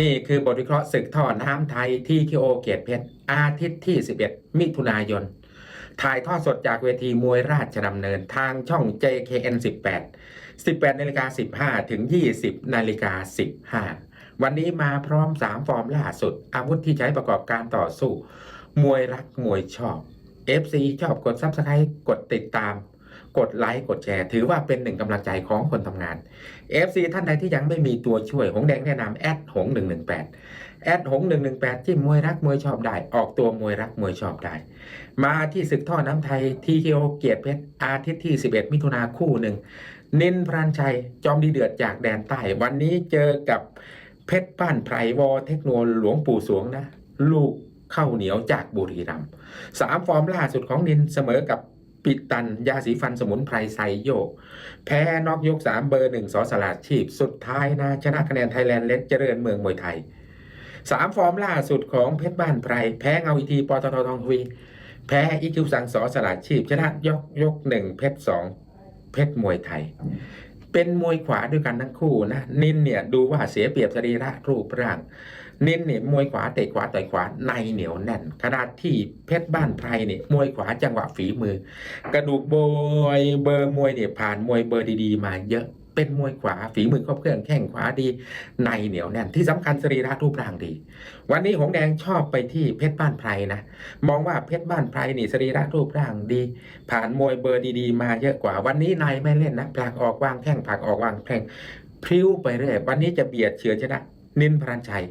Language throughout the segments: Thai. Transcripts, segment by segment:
นี่คือบทวิเคราะห์ศึกท่อน้ำไทยที่คิโอเกียรติเพชรอาทิตย์ที่ 11 มิถุนายน ถ่ายทอดสดจากเวทีมวยราชดำเนินทางช่อง JKN 18 18นาฬิกา15 ถึง 20นาฬิกา15 วันนี้มาพร้อม 3 ฟอร์มล่าสุด อาวุธที่ใช้ประกอบการต่อสู้ มวยรักมวยชอบ FC ชอบกด Subscribe กดติดตาม กดไลค์กดแชร์ ถือว่าเป็นหนึ่งกำลังใจของคนทำงาน FC ท่านใดที่ยังไม่มีตัวช่วย หงแดงแนะนำแอดหง118แอดหง118จิ้มมวยรักมวยชอบได้ ออกตัวมวยรักมวยชอบได้ มาที่ศึกท่อน้ำไทยทีเคโอเกียรติเพชรอาทิตย์ที่ 11 มิถุนาคู่หนึ่งนินพรานชัย จอมดีเดือดจากแดนใต้ วันนี้เจอกับเพชรป้านไพรวอเทคโนหลวงปู่สวงนะ ลูกข้าวเหนียวจากบุรีรัมย์สามฟอร์มล่าสุดของนินเสมอกับ ปิดตัน ยาสีฟันสมุนไพรไซโยก แพ้นอกยก3เบอร์หนึ่งสอสลาดชีพ สุดท้ายนะชนะคะแนนไทยแลนด์เล็กเจริญเมืองมวยไทยสามฟอร์มล่าสุดของเพชรบ้านไพร แพ้เงาอีทีปตททองทวี แพ้อีคิวสังสอสลาดชีพ ชนะยกยกหนึ่งเพชรสองเพชรมวยไทย เป็นมวยขวาด้วยกันทั้งคู่นะนินเนี่ยดูว่าเสียเปรียบสรีระรูปร่าง เนินเนี่ยมวยขวาเตะขวาต่อยขวาในเหนียวแน่นขณะที่เพชรบ้านไพรเนี่ยมวยขวาจังหวะฝีมือ กระดูกโบยเบอร์มวยเนี่ยผ่านมวยเบอร์ดีๆ มาเยอะเป็นมวยขวาฝีมือครบเครื่องแข้งขวาดี ในเหนียวแน่นที่สำคัญสรีระรูปร่างดี วันนี้หงแดงชอบไปที่เพชรบ้านไพรนะมองว่าเพชรบ้านไพรนี่สรีระรูปร่างดี ผ่านมวยเบอร์ดีๆ มาเยอะกว่า วันนี้ในไม่เล่นนะผลักออกวางแข้งผลักออกวางแข้งพริ้วไปเรื่อยวันนี้จะเบียดเฉือนชนะ นินพรานชัย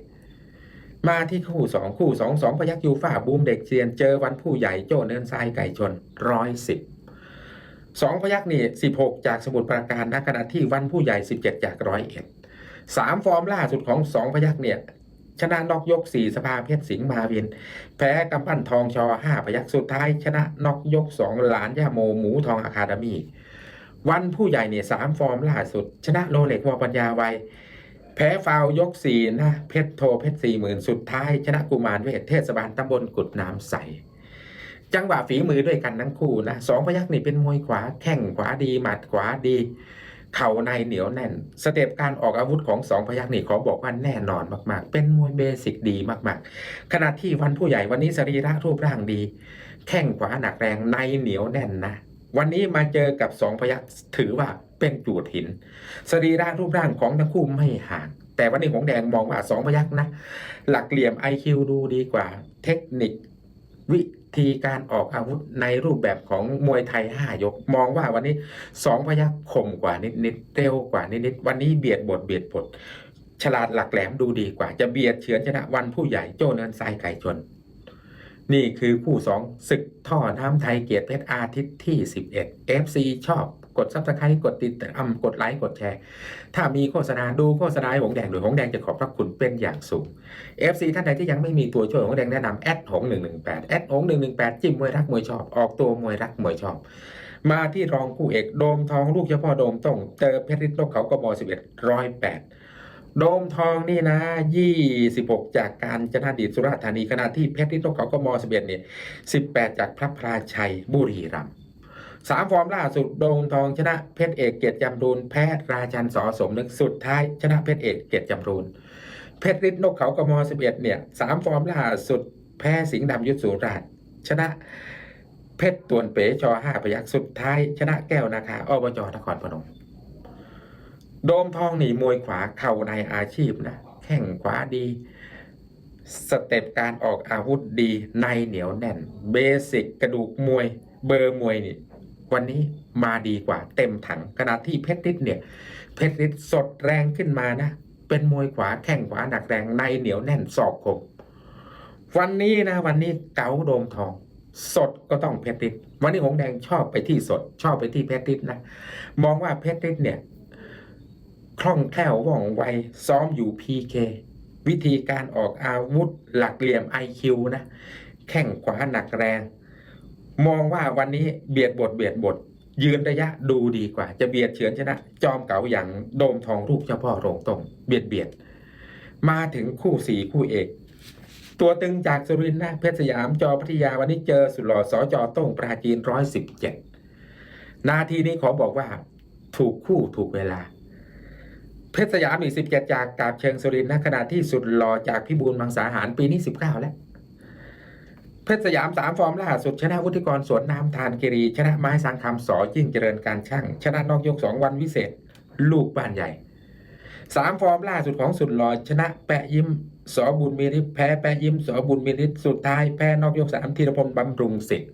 มาที่คู่สองคู่สองสองพยักยูฟ่าบูมเด็กเซียน เจอวันผู้ใหญ่โจ้เนินทรายไก่ชนร้อยสิบสองพยักนี่สิบหกจากสมุทรปราการนะขณะที่วันผู้ใหญ่สิบเจ็ดจากร้อยเอ็ดสามฟอร์มล่าสุดของสองพยักเนี่ยชนะนอกยกสี่สภาเพชรสิงห์มาเวนแพ้กำปั้นทองชอห้าพยักสุดท้าย ชนะนอกยกสองหลานย่าโมหมูทองอะคาเดมีวันผู้ใหญ่เนี่ยสามฟอร์มล่าสุด ชนะโรเล็กวอปัญญาไว แพ้ฟาวยกสี่นะเพชรโทเพชรสี่หมื่นสุดท้าย ชนะกุมารเวทเทศบาลตำบลกุดน้ำใส จังหวะฝีมือด้วยกันทั้งคู่นะสองพยักนี่เป็นมวยขวาแข้งขวาดีหมัดขวาดี เข่าในเหนียวแน่น สเต็ปการออกอาวุธของสองพยักนี่ขอบอกว่าแน่นอนมาก ๆ เป็นมวยเบสิกดีมากๆ ขณะที่วันผู้ใหญ่วันนี้สรีระรูปร่างดี แข้งขวาหนักแรงในเหนียวแน่นนะ วันนี้มาเจอกับสองพยักถือว่า เป็นจูดหิน สรีระรูปร่างของทั้งคู่ไม่ห่าง แต่วันนี้ของแดงมองว่าสองพยักนะ หลักเหลี่ยม IQ ดูดีกว่า เทคนิควิธีการออกอาวุธในรูปแบบของมวยไทย 5 ยก มองว่าวันนี้สองพยักคมกว่านิดนิดๆเร็วกว่านิดนิดๆวันนี้เบียดบทเบียดบทฉลาดหลักแหลมดูดีกว่า จะเบียดเฉือนชนะวันผู้ใหญ่โจเนินทรายไก่ชน นี่คือคู่สองศึกท่อน้ำไทยเกียรติเพชรอาทิตย์ที่ 11 FC ชอบ กดซับสไครต์กดติดตามกดไลค์กดแชร์ ถ้ามีโฆษณาดูโฆษณาหงแดงโดยหงแดงจะขอบพระคุณเป็นอย่างสูง FC ท่านใดที่ยังไม่มีตัวช่วยหงแดงแนะนำแอดหง118แอดหง118จิ้มมวยรักมวยชอบ ออกตัวมวยรักมวยชอบ มาที่รองคู่เอกโดมทองลูกเฉพาะโดมต้องเจอเพชรฤทธิ์นกเขากบ11 108โดมทองนี่นะ 26 จากการจนาดีสุราธานีขณะที่เพชรทธิ์นกเขากบ11เนี่ย 18 จากพระพราชัยบุรีรัมย์ สามฟอร์มล่าสุดโดมทองชนะเพชรเอกเกียรติจำรูนแพ้ราชันสอสมนึกสุดท้ายชนะเพชรเอกเกียรติจำรูนเพชรฤทธิ์นกเขากม11เอ็ดเนี่ยสามฟอร์มล่าสุดแพ้สิงห์ดำยุทธสุราษฎร์ชนะเพชรตวนเป๋ชอห้าพยักสุดท้าย ชนะแก้วนาคาอบจนครพนม โดมทองหนีมวยขวาเข่าในอาชีพนะแข้งขวาดี สเต็ปการออกอาวุธดีในเหนียวแน่น เบสิกกระดูกมวย เบอร์มวยนี่ วันนี้มาดีกว่าเต็มถังขณะที่เพชรฤทธิ์เนี่ยเพชรฤทธิ์สดแรงขึ้นมานะ เป็นมวยขวาแข้งขวาหนักแรงในเหนียวแน่นศอกคมวันนี้นะวันนี้เก๋าโดมทอง สดก็ต้องเพชรฤทธิ์วันนี้หงแดงชอบไปที่สด ชอบไปที่เพชรฤทธิ์นะมองว่าเพชรฤทธิ์เนี่ยคล่องแคล่วว่องไวซ้อมอยู่พีเควิธีการออกอาวุธหลักเหลี่ยม IQ นะ แข้งขวาหนักแรง มองว่าวันนี้เบียดบทเบียดบท ยืนระยะดูดีกว่า จะเบียดเฉือนชนะ จอมเก๋าอย่างโดมทองรูปเฉพาะโรงตรงเบียดเบียด มาถึงคู่สี่คู่เอก ตัวตึงจากสุรินทร์นะเพชรสยามจอพัทยาวันนี้เจอสุดหล่อสอจอต้งปราจีนร้อยสิบเจ็ดนาทีนี้ขอบอกว่า ถูกคู่ถูกเวลา เพชรสยามอีก17จากกาบเชิงสุรินทร์นะขณะที่สุดหล่อจากพิบูลมังสาหารปีนี้19แล้ว เพชรสยามสามฟอร์มล่าสุดชนะวุฒิกรสวนน้ำทานกิรีชนะไม้สังคำสอยิ่งเจริญการช่าง ชนะนอกยกสองวันวิเศษ ลูกบ้านใหญ่สามฟอร์มล่าสุดของสุดหล่อชนะแปะยิ้มสอบุญมีฤทธิ์แพ้แปะยิ้มสอบุญมีฤทธิ์สุดท้ายแพ้นอกยกสามธีรพลบำรุงสิทธิ์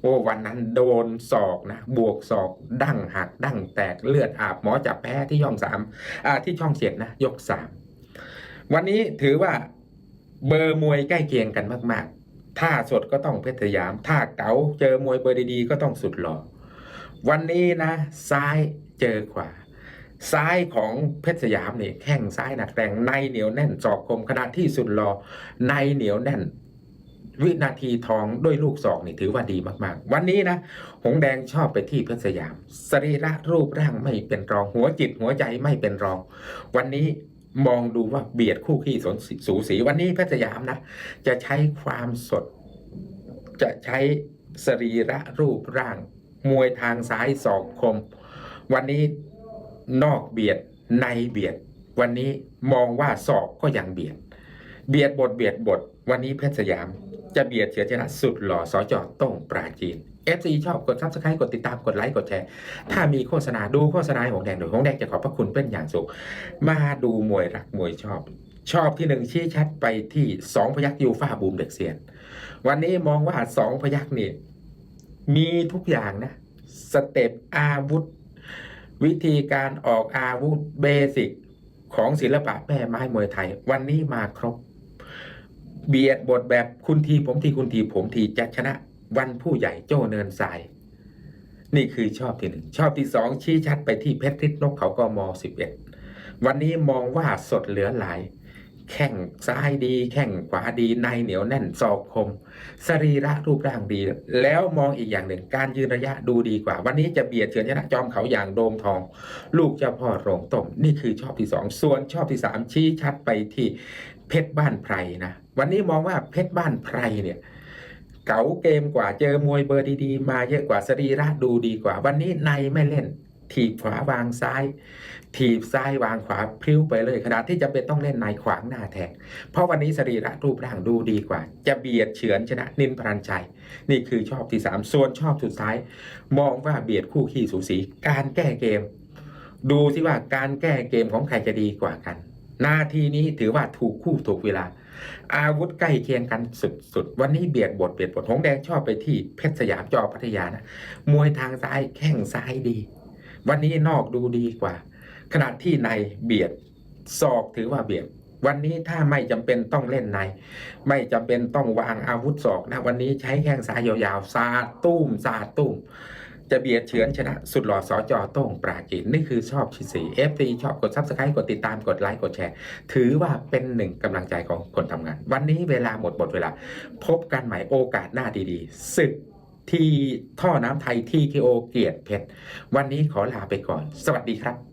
โอ้วันนั้นโดนศอกนะ บวกศอก ดั้งหัก ดั้งแตกเลือดอาบหมอจับแพ้ที่ย่องสามอ่าที่ช่องเจ็ดนะ ยกสามวันนี้ถือว่าเบอร์มวยใกล้เคียงกันมาก ๆ ถ้าสดก็ต้องเพชรสยามถ้าเก๋าเจอมวยเบอร์ดีๆก็ต้องสุดหล่อ วันนี้นะ ซ้ายเจอขวา ซ้ายของเพชรสยามนี่แข้งซ้ายหนักแรงในเหนียวแน่นศอกคมขณะที่สุดรอในเหนียวแน่น วินาทีทองด้วยลูกศอกนี่ถือว่าดีมากๆ วันนี้นะ หงแดงชอบไปที่เพชรสยาม สรีระรูปร่างไม่เป็นรองหัวจิตหัวใจไม่เป็นรอง วันนี้ มองดูว่าเบียดคู่ขี้สนสูสีวันนี้เพชรสยามนะ จะใช้ความสด จะใช้สรีระรูปร่าง มวยทางซ้ายศอกคม วันนี้นอกเบียดในเบียด วันนี้มองว่าศอกก็ยังเบียด เบียดบทเบียดบท วันนี้เพชรสยาม จะเบียดเฉือนชนะสุดหล่อสอจอต้องปราจีน FC ชอบกดซับสไครต์กดติดตามกดไลค์กดแชร์ ถ้ามีโฆษณาดูโฆษณาของแดงโดยของแดงจะขอบพระคุณเป็นอย่างสูงมาดูมวยรักมวยชอบ ชอบที่หนึ่งชี้ชัดไปที่สองพยักยูฟ่าบูมเด็กเซียน วันนี้มองว่าสองพยักนี่มีทุกอย่างนะ สเต็ปอาวุธ วิธีการออกอาวุธเบสิกของศิลปะแม่ไม้มวยไทย วันนี้มาครบ เบียดบทแบบคุณทีผมทีคุณทีผมทีจะชนะวันผู้ใหญ่โจ้เนินทราย นี่คือชอบที่หนึ่งชอบที่สองชี้ชัดไปที่เพชรทิศนกเขากมสิบเอ็ดวันนี้มองว่าสดเหลือหลาย แข้งซ้ายดี แข้งขวาดีในเหนียวแน่นศอกคม สรีระรูปร่างดี แล้วมองอีกอย่างหนึ่งการยืนระยะดูดีกว่า วันนี้จะเบียดเฉือนชนะจอมเขาอย่างโดมทอง ลูกเจ้าพ่อโรงต้มนี่คือชอบที่สองส่วนชอบที่สามชี้ชัดไปที่เพชรบ้านไพรนะ วันนี้มองว่าเพชรบ้านไพรเนี่ยเก๋าเกมกว่าเจอมวยเบอร์ดีๆ มาเยอะกว่าสรีระดูดีกว่า วันนี้ในไม่เล่น ถีบขวาวางซ้าย ถีบซ้ายวางขวาพลิ้วไปเลยขณะที่จะเป็นต้องเล่นในขวางหน้าแทนเพราะวันนี้สรีระรูปร่างดูดีกว่า จะเบียดเฉือนชนะนินพรันชัย นี่คือชอบที่สามส่วนชอบสุดท้าย มองว่าเบียดคู่ขี้สูสีการแก้เกม ดูสิว่าการแก้เกมของใครจะดีกว่ากัน นาทีนี้ถือว่าถูกคู่ถูกเวลา อาวุธใกล้เคียงกันสุดๆ วันนี้เบียดบทเบียดบทหงแดงชอบไปที่เพชรสยามจอพัทยานะมวยทางซ้ายแข้งซ้ายดี วันนี้นอกดูดีกว่า ขณะที่ในเบียดศอกถือว่าเบียดวันนี้ถ้าไม่จำเป็นต้องเล่นใน ไม่จำเป็นต้องวางอาวุธศอกนะวันนี้ใช้แข้งซ้ายยาวๆสาดตุ้มสาดตุ้ม จะเบียดเฉือนชนะ สุดหล่อสอจอโต้งปราจีนนี่คือชอบชีสีเอฟซีชอบกดซับสไครต์กดติดตามกดไลค์กดแชร์ ถือว่าเป็นหนึ่งกำลังใจของคนทำงาน วันนี้เวลาหมดหมดเวลา พบกันใหม่โอกาสหน้าดีๆศึกที่ท่อน้ำไทยที่คีโอเกียรติเพชร วันนี้ขอลาไปก่อน สวัสดีครับ